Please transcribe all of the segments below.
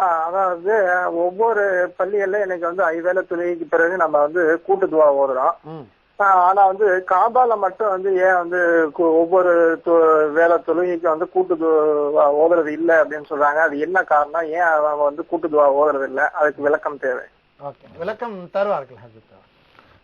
அதாவது ஒவ்வொரு பள்ளிகள்ல எனக்கு வந்து ஐவேளை தொழுகைக்கு பிறகு நம்ம வந்து கூட்டு துவா ஓதுறோம். ம். ஆஹ் ஆனா வந்து காபால மட்டும் வந்து ஏன் வந்து ஒவ்வொரு வேலை தொழுகைக்கு வந்து கூட்டு துவா ஓதுறது இல்ல அப்படின்னு சொல்றாங்க. அது என்ன காரணம்? ஏன் அவங்க வந்து கூட்டு துவா ஓதுறது இல்ல? அதுக்கு விளக்கம் தேவை. விளக்கம் தருவார்கள்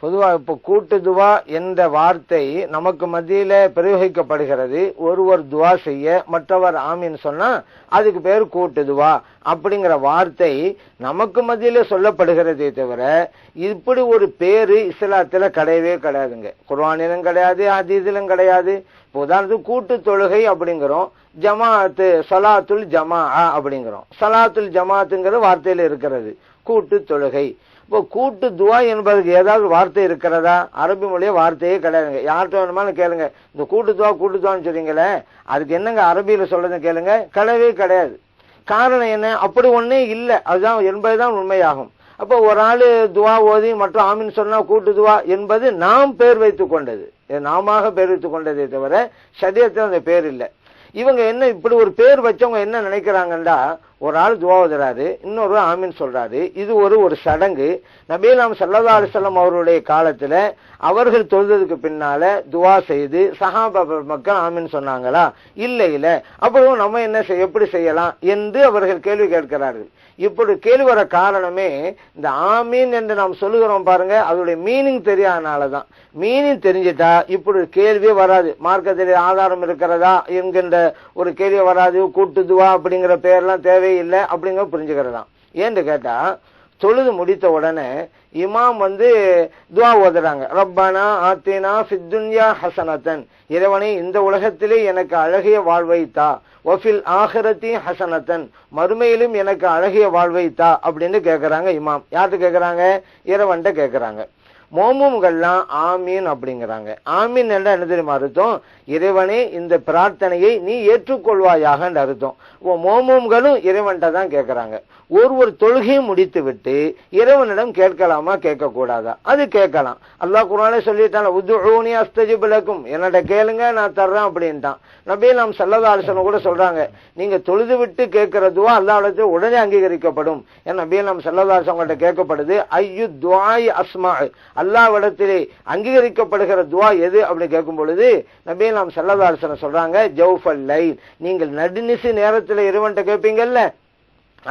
பொதுவாக பொதுவா இப்போ கூட்டு துவா என்ற வார்த்தை நமக்கு மத்தியில பிரயோகிக்கப்படுகிறது. ஒருவர் துவா செய்ய மற்றவர் ஆமின்னு சொன்னா அதுக்கு பேர் கூட்டு துவா அப்படிங்கிற வார்த்தை நமக்கு மத்தியில சொல்லப்படுகிறதே தவிர இப்படி ஒரு பேரு இஸ்லாத்துல கிடையவே கிடையாதுங்க. குர்வானிலும் கிடையாது அதீதிலும் கிடையாது. இப்போ உதாரணத்துக்கு கூட்டு தொழுகை அப்படிங்கிறோம். ஜமாஅத்து சலாத்துல் ஜமா அப்படிங்கிறோம். சலாத்துல் ஜமாத்துங்கிற வார்த்தையில இருக்கிறது. கூட்டு தொழுகை. இப்போ கூட்டு துவா என்பதற்கு ஏதாவது வார்த்தை இருக்கிறதா? அரபி மொழியே வார்த்தையே கிடையாதுங்க. யார்கிட்ட வேணுமானு கேளுங்க. இந்த கூட்டு துவா கூட்டு துவான்னு சொல்றீங்களே அதுக்கு என்னங்க அரபியில் சொல்றதுன்னு கேளுங்க? கிடையவே கிடையாது. காரணம் என்ன? அப்படி ஒன்றே இல்லை. அதுதான் என்பது தான் உண்மையாகும். அப்போ ஒரு ஆள் துவா ஓதி மற்றும் ஆமின்னு சொன்னா கூட்டு துவா என்பது நாம் பேர் வைத்துக் கொண்டது. நாம நாமாக பேர் வைத்துக் கொண்டதே தவிர சரியத்தில் அந்த பேர் இல்லை. இவங்க என்ன இப்படி ஒரு பேர் வச்சவங்க என்ன நினைக்கிறாங்கன்னா ஒரு ஆள் துவா ஓதுறாரு இன்னொரு ஆமீன் சொல்றாரு. இது ஒரு ஒரு சடங்கு. நபீலாம் சல்லா அலிசல்லாம் அவருடைய காலத்துல அவர்கள் தொழுததுக்கு பின்னால துவா செய்து சஹாபா மக்கள் ஆமீன் சொன்னாங்களா? இல்ல இல்ல. அப்புறம் நம்ம என்ன செய்ய எப்படி செய்யலாம் என்று அவர்கள் கேள்வி கேட்கிறார்கள். இப்படி கேள்வி வர காரணமே இந்த ஆமீன் என்று நாம் சொல்லுகிறோம் பாருங்க அதோடைய மீனிங் தெரியாதனாலதான் மீனிங் தெரிஞ்சிட்டா இப்படி கேள்வியே வராது. மார்க்கத்தில் ஆதாரம் இருக்கிறதா என்கின்ற ஒரு கேள்வி வராது. கூட்டுதுவா அப்படிங்கிற பேர்லாம் தேவையில்லை அப்படிங்கிற புரிஞ்சுக்கிறதாம் ஏன்னு கேட்டா தொழுது முடித்த உடனே இமாம் வந்து துவா ஓதுறாங்க. ரப்பானா ஆத்தேனா ஃபித்துன்யா ஹசனத்தன். இறைவனை இந்த உலகத்திலே எனக்கு அழகிய வாழ்வைத்தா ஒஃபில் ஆஹிரத்தி ஹசனத்தன். மறுமையிலும் எனக்கு அழகிய வாழ்வைத்தா அப்படின்னு கேட்கறாங்க இமாம். யார்கிட்ட கேட்கறாங்க இறைவன்ட்ட கேட்கறாங்க மோமும்கள்லாம் ஆமீன் அப்படிங்கிறாங்க. ஆமீன் என்ன என்ன தெரியுமா அர்த்தம்? இறைவனே இந்த பிரார்த்தனையை நீ ஏற்றுக்கொள்வாயாக அர்த்தம். ஓ மோமும்களும் இறைவன்கிட்ட தான் கேட்கறாங்க. ஒரு ஒரு தொழுகையும் முடித்து விட்டு இறைவனிடம் கேட்கலாமா? கேட்க கூடாதா அது கேட்கலாம். அல்லாஹ் குரானே சொல்லிட்டான் அஸ்தஜி அஸ்தஜிபலக்கும் என்னட கேளுங்க நான் தர்றேன் அப்படின்ட்டான். நபி நாம் சல்லதா கூட சொல்றாங்க நீங்க தொழுது விட்டு கேட்கறதுவோ அல்லாவிடத்தில் உடனே அங்கீகரிக்கப்படும். ஏன் நபி நாம் சல்லதா உங்கள்கிட்ட கேட்கப்படுது ஐயு துவாய் அஸ்மா. அல்லாவிடத்திலே அங்கீகரிக்கப்படுகிற துவா எது அப்படின்னு கேட்கும் பொழுது நபி நாம் சல்லதா சொல்றாங்க ஜவுஃபல் லைல். நீங்கள் நடுநிசு நேரத்தில் இறைவன்ட்ட கேட்பீங்கல்ல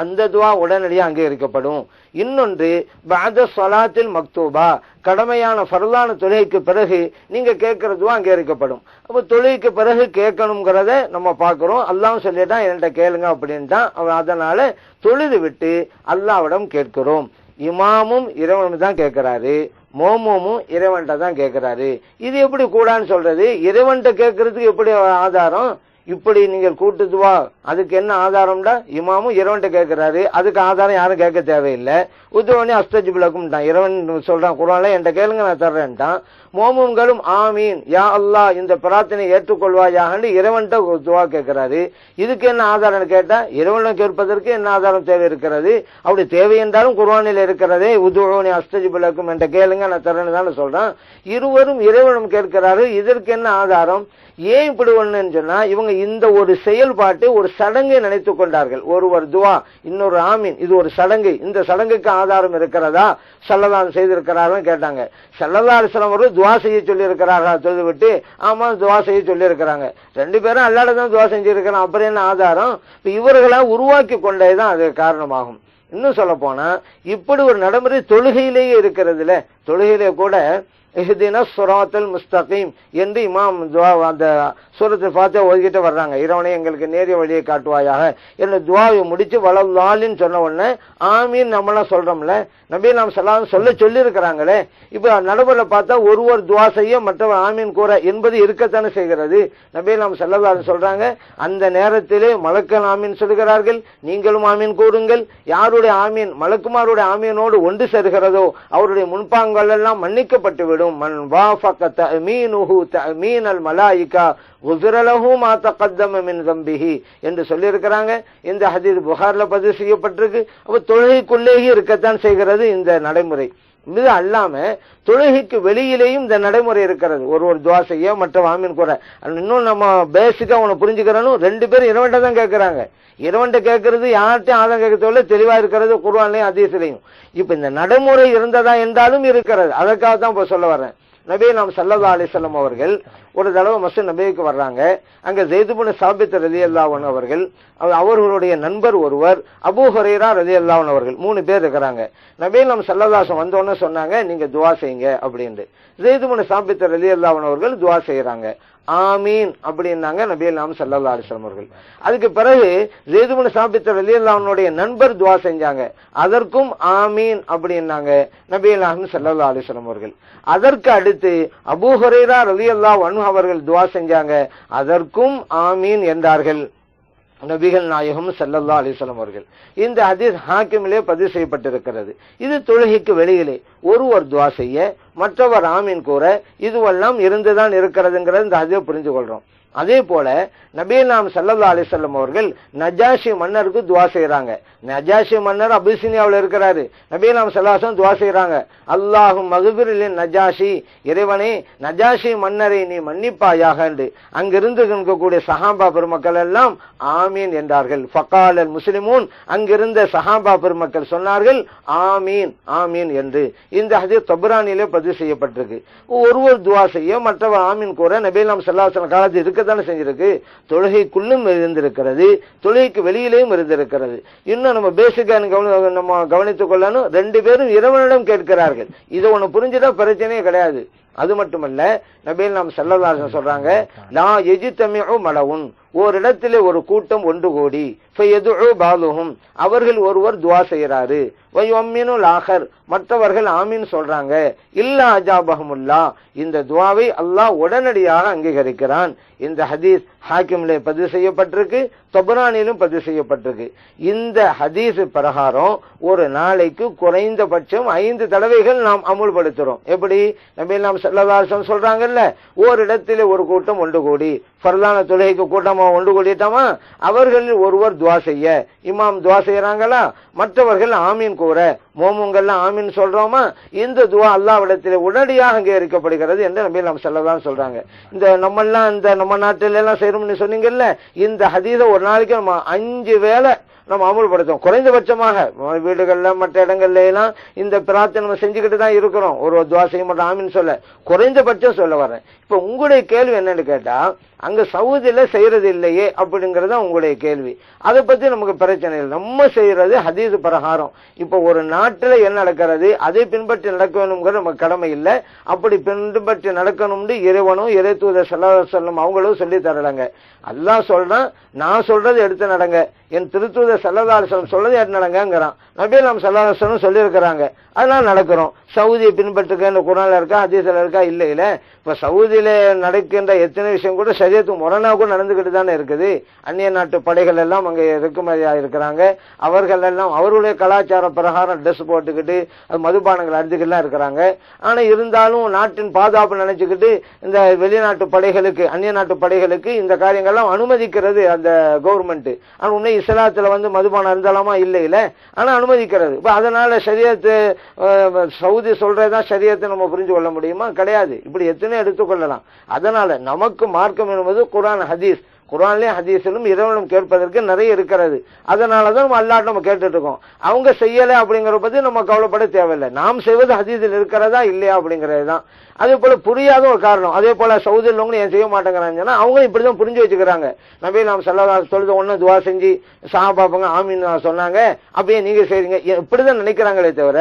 அந்த துவா உடனடியாக அங்கீகரிக்கப்படும். இன்னொன்று பாத சொலாத்தில் மக்தூபா. கடமையான ஃபர்லான தொழுகைக்கு பிறகு நீங்க கேட்கிற துவா அங்கீகரிக்கப்படும். அப்போ தொழுகைக்கு பிறகு கேட்கணுங்கிறத நம்ம பார்க்குறோம். அல்லாவும் சொல்லிட்டான் என்கிட்ட கேளுங்க அப்படின்ட்டான். அவன் அதனால தொழுது விட்டு அல்லாவிடம் கேட்கிறோம். இமாமும் இறைவனும் தான் கேட்கிறாரு. மோமோமும் இறைவன்கிட்ட தான் கேட்கிறாரு இது எப்படி கூடான்னு சொல்றது? இறைவன்கிட்ட கேட்கறதுக்கு எப்படி ஆதாரம்? இப்படி நீங்கள் கூட்டுதுவா அதுக்கு என்ன ஆதாரம்டா? இமாமும் இறைவன்ட்ட கேட்கிறாரு அதுக்கு ஆதாரம் யாரும் கேட்க தேவையில்லை. உத்துவனே அஸ்தஜிபுலக்கும்ட்டான் இறைவன் சொல்றான் குரான்ல என்கிட்ட கேளுங்க நான் தர்றேன்ட்டான். மோமும்களும் ஆமீன். யா அல்லாஹ் இந்த பிரார்த்தனை ஏற்றுக்கொள்வாயாகன்னு இறைவன்ட்ட துவா கேட்கிறாரு இதுக்கு என்ன ஆதாரம் கேட்டா இறைவனை கேட்பதற்கு என்ன ஆதாரம் தேவை இருக்கிறது? அப்படி தேவை என்றாலும் குர்வானில் இருக்கிறதே உத்தவனே அஸ்தஜி பிளக்கும் என்கிட்ட கேளுங்க நான் தர்றேன்னு தானே சொல்றான். இருவரும் இறைவனும் கேட்கிறாரு. இதற்கு என்ன ஆதாரம்? ஏன் இப்படி ஒண்ணுன்னு சொன்னா இவங்க இந்த ஒரு செயல்பாட்டு ஒரு சடங்கை நினைத்துக் கொண்டார்கள். ஒருவர் துவா இன்னொரு ஆமீன். இது ஒரு சடங்கு. இந்த சடங்குக்கு ஆதாரம் இருக்கிறதா? சல்லதான் செய்திருக்கிறார்கள் கேட்டாங்க. சல்லல்லா அலிஸ்லாம் அவர்கள் துவா செய்ய சொல்லி இருக்கிறார்களா சொல்லிவிட்டு ஆமா துவா செய்ய சொல்லி இருக்கிறாங்க ரெண்டு பேரும் அல்லாட தான் துவா செஞ்சிருக்கிறான் அப்புறம் என்ன ஆதாரம்? இவர்களை உருவாக்கி கொண்டதுதான் அது காரணமாகும். இன்னும் சொல்ல போனா இப்படி ஒரு நடைமுறை தொழுகையிலேயே இருக்கிறதுல தொழுகையிலே கூட இஹ்தின சுராத்தல் முஸ்தகீம் என்று இமாம் துவா அந்த சுரத்தை பார்த்து ஒதுக்கிட்டு வர்றாங்க. இறைவனை எங்களுக்கு நேரிய வழியை காட்டுவாயாக. என்று துவாவை முடிச்சு வளர்ந்தாலின்னு சொன்ன உடனே ஆமீன் நம்மளாம் சொல்றோம்ல. நபி நாம் சொல்லாம் சொல்ல சொல்லியிருக்கிறாங்களே. இப்போ நடுவில் பார்த்தா ஒருவர் துவா செய்ய மற்றவர் ஆமீன் கூற என்பது இருக்கத்தானே செய்கிறது. நபி நாம் செல்லதாரு சொல்றாங்க அந்த நேரத்திலே மலக்கன் ஆமீன் சொல்கிறார்கள் நீங்களும் ஆமீன் கூறுங்கள். யாருடைய ஆமீன் மலக்குமாருடைய ஆமீனோடு ஒன்று சேர்கிறதோ அவருடைய முன்பாங்கள் எல்லாம் மன்னிக்கப்பட்டுவிடும். விடும் மன் வாஃபக தமீனுஹு தமீனல் மலாயிகா மா தகத்தம மின் தம்பிஹி என்று சொல்லியிருக்கிறாங்க. இந்த ஹதீஸ் புகார்ல பதிவு செய்யப்பட்டிருக்கு. அப்ப தொழுகைக்குள்ளேயே இருக்கத்தான் செய்கிறது இந்த நடைமுறை. இது அல்லாம தொழுகைக்கு வெளியிலேயும் இந்த நடைமுறை இருக்கிறது. ஒரு ஒரு துவா செய்ய மற்ற வாமின் கூட. இன்னும் நம்ம பேசிக்கா உன புரிஞ்சுக்கிறனும் ரெண்டு பேரும் இரவன்ட்ட தான் கேட்கிறாங்க இரவன்ட்ட கேட்கறது யார்கிட்டையும் ஆதம் கேட்கறதோட தெளிவா இருக்கிறது குர்ஆன்லயும் அதிசலையும் இப்ப இந்த நடைமுறை இருந்ததா என்றாலும் இருக்கிறது. அதற்காக தான் இப்ப சொல்ல வரேன் நபி நாம் சல்லதா அலிசல்லம் அவர்கள் ஒரு தடவை மசூத் நபிக்கு வர்றாங்க. அங்க ஜெய்துபுன் சாபித் ரதி அல்லாவன் அவர்கள் அவர்களுடைய நண்பர் ஒருவர் அபு ஹரேரா ரதி அல்லாவன் அவர்கள் மூணு பேர் இருக்கிறாங்க. நபீல் நம் சல்லல்லாசம் வந்தோன்னு சொன்னாங்க நீங்க துவா செய்யுங்க அப்படின்னு ஜெய்துபுன் சாபித் ரதி அல்லாவன் அவர்கள் துவா செய்யறாங்க ஆமீன் அப்படின்னாங்க நபியல் நாம் சல்லா அலிஸ்லாம் அவர்கள். அதுக்கு பிறகு ஜெய்துபுன் சாபித் ரலி அல்லாவனுடைய நண்பர் துவா செஞ்சாங்க. அதற்கும் ஆமீன் அப்படின்னாங்க நபியல் நாம் சல்லா அலிஸ்லாம் அவர்கள். அதற்கு அடுத்து அபு ஹுரைரா ரதி அல்லா அவர்கள் துவா செஞ்சாங்க. அதற்கும் ஆமீன் என்றார்கள். நபிகள் நாயகம் ஸல்லல்லாஹு அலைஹி அவர்கள். இந்த ஹதீஸ் ஹாக்கிமிலே பதிவு செய்யப்பட்டிருக்கிறது. இது தொழுகைக்கு வெளியிலே. ஒருவர் துவா செய்ய மற்றவர் ஆமீன் கூற இதுவெல்லாம் இருந்துதான் இருக்கிறதுங்கிறது இந்த ஹதீஸை புரிஞ்சு கொள்றோம் அதே போல நபீல் சல்லா அலிசல்லம் அவர்கள் நஜாஷி மன்னருக்கு துவா செய்யறாங்க நஜாஷி மன்னர் அபிசினியாவில் இருக்கிறாரு. நபீல் சல்லாசம் துவா செய்யறாங்க அல்லாஹும் மகுபிரிலின் நஜாஷி இறைவனே நஜாஷி மன்னரை நீ மன்னிப்பாயாக என்று. அங்கிருந்து இருக்கக்கூடிய சஹாபா பெருமக்கள் எல்லாம் ஆமீன் என்றார்கள். ஃபக்கால் அல் முஸ்லிமூன் அங்கிருந்த சஹாபா பெருமக்கள் சொன்னார்கள் ஆமீன் ஆமீன் என்று. இந்த ஹதீர் தொபரானிலே பதிவு செய்யப்பட்டிருக்கு. ஒருவர் துவா செய்ய மற்றவர் ஆமீன் கூற நபீல் சல்லாசன காலத்தில் இருக்கத்தானே செஞ்சிருக்கு. தொழுகைக்குள்ளும் இருந்திருக்கிறது தொழுகைக்கு வெளியிலேயும் இருந்திருக்கிறது. இன்னும் நம்ம பேசிக்கா நம்ம கவனித்துக் கொள்ளணும். ரெண்டு பேரும் இறைவனிடம் கேட்கிறார்கள். இதை ஒண்ணு புரிஞ்சுட்டா பிரச்சனையே கிடையாது. அது மட்டுமல்ல நபீல் நாம் செல்லதாசன் சொல்றாங்க நான் எஜித்தமிழ் மலவுன் ஓரிடத்திலே ஒரு கூட்டம் ஒன்று கோடி. பாலுகும் அவர்கள் ஒருவர் துவா செய்யறாரு வயம்மினுல் ஆகர் மற்றவர்கள் ஆமீன் சொல்றாங்க. இல்லா அஜாபகமுல்லா இந்த துவாவை அல்லாஹ் உடனடியாக அங்கீகரிக்கிறான். இந்த ஹதீஸ் ஹாக்கிம்ல பதிவு செய்யப்பட்டிருக்கு. தொபரானிலும் பதிவு செய்யப்பட்டிருக்கு. இந்த ஹதீஸ் பிரகாரம் ஒரு நாளைக்கு குறைந்தபட்சம் ஐந்து தடவைகள் நாம் அமுல்படுத்துறோம். எப்படி? நம்பி நாம் செல்லதாசம் சொல்றாங்கல்ல ஓரிடத்திலே ஒரு கூட்டம் ஒன்று கூடி ஃபர்தான தொழுகைக்கு கூட்டமா ஒன்று கூடிட்டோமா? அவர்களில் ஒருவர் துவா செய்ய. இமாம் துவா செய்யறாங்களா மற்றவர்கள் ஆமீன் கூற. மோமுங்கள்லாம் ஆமின்னு சொல்றோமா? இந்த துவா அல்லாவிடத்தில் உடனடியாக அங்கீகரிக்கப்படுகிறது என்று நம்பி நாம் செல்லதான் சொல்றாங்க. இந்த நம்மெல்லாம் இந்த நம்ம நாட்டில எல்லாம் செய்யணும்னு சொன்னீங்கல்ல இந்த ஹதீத ஒரு நாளைக்கு நம்ம அஞ்சு வேளை நம்ம அமல்படுத்தும் குறைந்தபட்சமாக வீடுகள்ல மற்ற இடங்கள்ல எல்லாம் இந்த பிரார்த்தனை நம்ம செஞ்சுக்கிட்டு தான் இருக்கிறோம். ஒரு துவா செய்ய மாட்டோம் ஆமின்னு சொல்ல. குறைந்தபட்சம் சொல்ல வர்றேன் இப்ப உங்களுடைய கேள்வி என்னன்னு கேட்டா அங்க சவுதியில செய்யறது இல்லையே அப்படிங்கறத உங்களுடைய கேள்வி. அதை பத்தி நமக்கு பிரச்சனை இல்லை. நம்ம செய்யறது ஹதீஸ் பிரகாரம். இப்ப ஒரு நாள் நாட்டில் என்ன நடக்கிறது? அதை பின்பற்றி நடக்க வேணுங்கிறது நமக்கு கடமை இல்லை. அப்படி பின்பற்றி நடக்கணும்னு இறைவனும் இறை தூதர் செல்ல சொல்லும் அவங்களும் சொல்லி தரலாங்க அல்லாஹ் சொல்றான் நான் சொல்றது எடுத்து நடங்க. என் திருத்தூதர் செல்லதாரசனம் சொல்லது யார் நடங்கிறான் நபி நாம் செல்லதாரசனம் சொல்லியிருக்கிறாங்க. அதெல்லாம் நடக்கிறோம். சவுதியை பின்பற்றுக்க இந்த குரான்ல இருக்கா அதிசல இருக்கா இல்ல இல்ல. இப்ப சவுதியில நடக்கின்ற எத்தனை விஷயம் கூட சரியத்து முரணா கூட நடந்துகிட்டு தானே இருக்குது. அந்நிய நாட்டு படைகள் எல்லாம் அங்க இறக்குமதியா இருக்கிறாங்க. அவர்கள் எல்லாம் அவருடைய கலாச்சார பிரகாரம் ட்ரெஸ் போட்டுக்கிட்டு அது மதுபானங்கள் அடிச்சுக்கிட்டுலாம் இருக்கிறாங்க. ஆனா இருந்தாலும் நாட்டின் பாதுகாப்பு நினைச்சுக்கிட்டு இந்த வெளிநாட்டு படைகளுக்கு அந்நிய நாட்டு படைகளுக்கு இந்த காரியங்கள்லாம் அனுமதிக்கிறது அந்த கவர்மெண்ட் ஆனா உண்மை இஸ்லாத்தில் வந்து மதுபானம் அந்தளமா இல்லை ஆனால் அனுமதிக்கிறது. இப்போ அதனால சரியத்து சவுதி சொல்றதுதான் சரியத்தை நம்ம புரிஞ்சு கொள்ள முடியுமா? கிடையாது. இப்படி எத்தனை எடுத்துக்கொள்ளலாம் அதனால் நமக்கு மார்க்கம் என்பது குரான் ஹதீஸ். குரான்லயும் ஹதீஸிலும் இறைவனும் கேட்பதற்கு நிறைய இருக்கிறது. அதனாலதான் நம்ம அல்லாட்ட நம்ம கேட்டுட்டு இருக்கோம். அவங்க செய்யலை அப்படிங்கிற பற்றி நம்ம கவலைப்பட தேவையில்லை. நாம் செய்வது ஹதீஸில் இருக்கிறதா? இல்லையா? அப்படிங்கிறது தான் அதே போல புரியாத ஒரு காரணம். அதே போல சவுதியில் உள்ளவங்க ஏன் செய்ய மாட்டேங்கிறாங்கன்னா அவங்களும் இப்படிதான் புரிஞ்சு வச்சுக்கிறாங்க. நம்பி நாம் செல்லதா தொழுது ஒண்ணு துவா செஞ்சு சா பாப்பாங்க ஆமின்னு சொன்னாங்க. அப்படியே நீங்க செய்றீங்க. இப்படிதான் நினைக்கிறாங்களே தவிர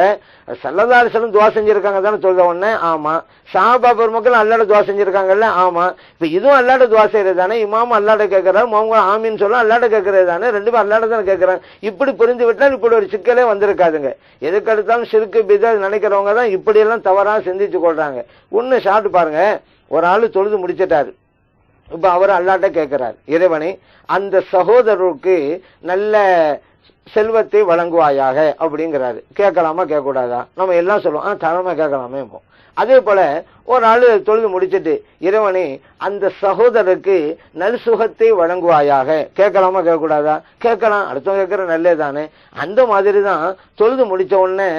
சல்லதாரி செல்லும் துவா செஞ்சிருக்காங்க தானே சொல்லுத உடனே ஆமா. சாபா பெருமக்கள் அல்லாட துவா செஞ்சிருக்காங்கல்ல ஆமா. இப்ப இதுவும் அல்லாட துவா செய்யறது தானே இமாம அல்லாட கேட்கிறாரு மோங்க ஆமின்னு சொல்ல அல்லாட கேட்கறது தானே ரெண்டு பேரும் அல்லாட தானே கேட்கறாங்க இப்படி புரிஞ்சு விட்டால் இப்படி ஒரு சிக்கலே வந்திருக்காதுங்க. எதுக்கெடுத்தாலும் சிறுக்கு பிதா நினைக்கிறவங்க தான் இப்படி எல்லாம் தவறா சிந்திச்சு கொள்றாங்க. ஒண்ணு சாப்பிட்டு பாருங்க. ஒரு ஆள் தொழுது முடிச்சிட்டாரு. இப்ப அவர் அல்லாட்ட கேட்கிறார் இறைவனை அந்த சகோதரருக்கு நல்ல செல்வத்தை வழங்குவாயாக அப்படிங்கிறாரு. கேட்கலாமா கேட்க கூடாதா நம்ம எல்லாம் சொல்லுவோம் ஆ தாராளமா கேட்கலாமே இப்போ அதே போல ஒரு நாள் தொழுது முடிச்சிட்டு இறைவனே அந்த சகோதரருக்கு நல் சுகத்தை வழங்குவாயாக. கேட்கலாமா கேட்கக்கூடாதா? கேட்கலாம். அடுத்தவங்க கேட்கற நல்லே தானே அந்த மாதிரி தான் தொழுது முடிச்ச உடனே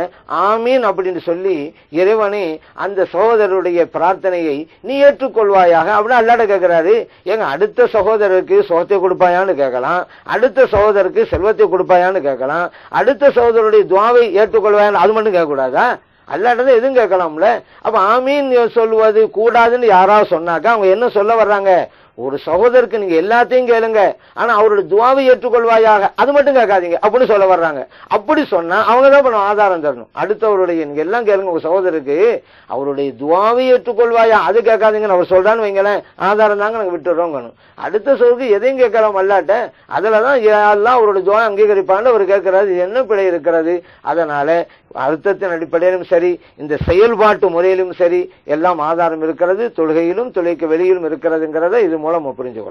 ஆமீன் அப்படின்னு சொல்லி இறைவனே அந்த சகோதரருடைய பிரார்த்தனையை நீ ஏற்றுக்கொள்வாயாக. அப்படின்னு அல்லாட கேட்கிறாரு. ஏங்க அடுத்த சகோதரருக்கு சுகத்தை கொடுப்பாயான்னு கேட்கலாம். அடுத்த சகோதரருக்கு செல்வத்தை கொடுப்பாயான்னு கேட்கலாம். அடுத்த சகோதரருடைய துவாவை ஏற்றுக்கொள்வாயான்னு அது மட்டும் கேட்கக்கூடாதா? அல்லாட்டது எதுவும் கேட்கலாம்ல? அப்ப ஆமீன் சொல்லுவது கூடாதுன்னு யாராவது சொன்னாக்கா அவங்க என்ன சொல்ல வர்றாங்க? ஒரு சகோதரருக்கு நீங்க எல்லாத்தையும் கேளுங்க. ஆனா அவருடைய துவாவை ஏற்றுக்கொள்வாயாக. அது மட்டும் கேட்காதீங்க. அப்படின்னு சொல்ல வர்றாங்க. அப்படி சொன்னா அவங்க தான் பண்ணும் ஆதாரம் தரணும். அடுத்தவருடைய நீங்க எல்லாம் கேளுங்க உங்க சகோதரருக்கு. அவருடைய துவாவை ஏற்றுக்கொள்வாயா? அது கேட்காதீங்கன்னு அவர் சொல்றான்னு வைங்களேன். ஆதாரம் தாங்க நாங்க விட்டுறோங்கணும் அடுத்த சொல்லுக்கு எதையும் கேட்கலாம் அல்லாட்ட. அதுலதான் எல்லாம் அவருடைய துவா அங்கீகரிப்பான்னு அவர் கேட்கிறாரு. என்ன பிழை இருக்கிறது? அதனால அர்த்தத்தின் அடிப்படையிலும் சரி இந்த செயல்பாட்டு முறையிலும் சரி எல்லாம் ஆதாரம் இருக்கிறது தொழுகையிலும் தொழுகைக்கு வெளியிலும் இருக்கிறதுங்கிறத இது மூலம் புரிஞ்சு